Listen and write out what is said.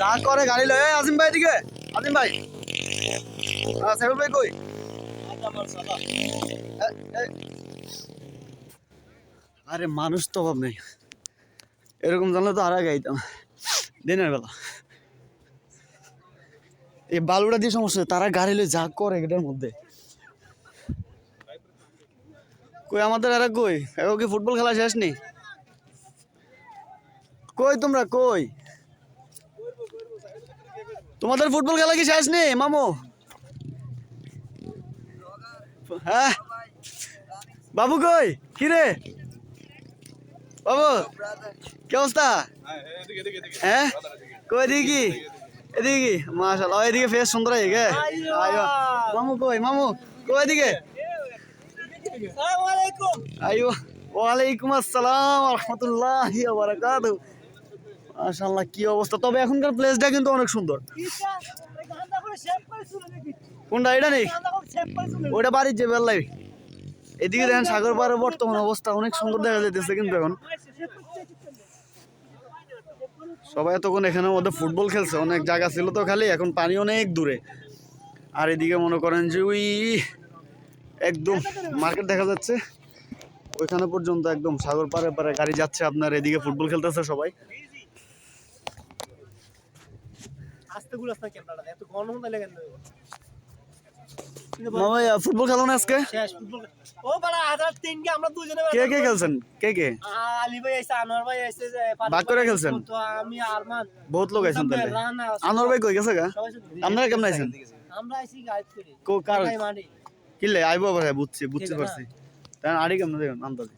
যা করে গাড়ি আজিম ভাই দিকে। আজিম ভাই। সাইফুল ভাই কই। আরে, মানুষ তো অভাব নেই। এরকম জানলে তো আর আগে আইতাম দিনের বেলা। এই বালুটা দিয়ে সমস্যা তারা গাড়ি লয়ে যা করে এটার মধ্যে। কই আমাদের এরা কই? এগো কি ফুটবল খেলা শেষ নেই? কই তোমরা, কই? তোমাদের ফুটবল খেলা কি শেষ নেই, মামু? হ্যাঁ? বাবু কই? কি রে? বাবু, কি অবস্থা? হ্যাঁ? কই এদিকে কি? এদিকে কি? মাশাআল্লাহ, এদিকে ফেস সুন্দর হয়ে গে। মামু কই মামু? কই এদিকে? আইও ওয়ালাইকুম আসসালাম রহমতুল্লাহি কি অবস্থা? তবে এখনকার প্লেসটা কিন্তু অনেক সুন্দর। কোনটা? এটা নেই? ওটা বাড়ির যে বেল্লাই এদিকে দেখেন সাগর পাড়ে বর্তমান অবস্থা অনেক সুন্দর দেখা যাইতেছে কিন্তু এখন। সবাই তখন এখানের মধ্যে ফুটবল খেলছে অনেক জায়গা ছিল তো খালি এখন পানি অনেক দূরে। আর এদিকে মনে করেন যে ওই একদম মার্কেট দেখা যাচ্ছে। ওইখানে পর্যন্ত একদম সাগর পাড়ে পাড়ে গাড়ি যাচ্ছে আপনার এদিকে ফুটবল খেলতেছে সবাই। ফুটবল খেলো না আজকে? কে কে খেলছেন? কে কে? ভাগ করে খেলছেন? বহুত লোক তাহলে। আনোয়ার ভাই কই গেছে গা? আপনারা কেমন আইছেন? আমরা আইছি গাইড করে। কো কার? ভাই মারি কিলে আইবো হ্যাঁ, বুঝছি বুঝতে পারছি। তাই আড়ি কেমন দেখুন আন্দাজে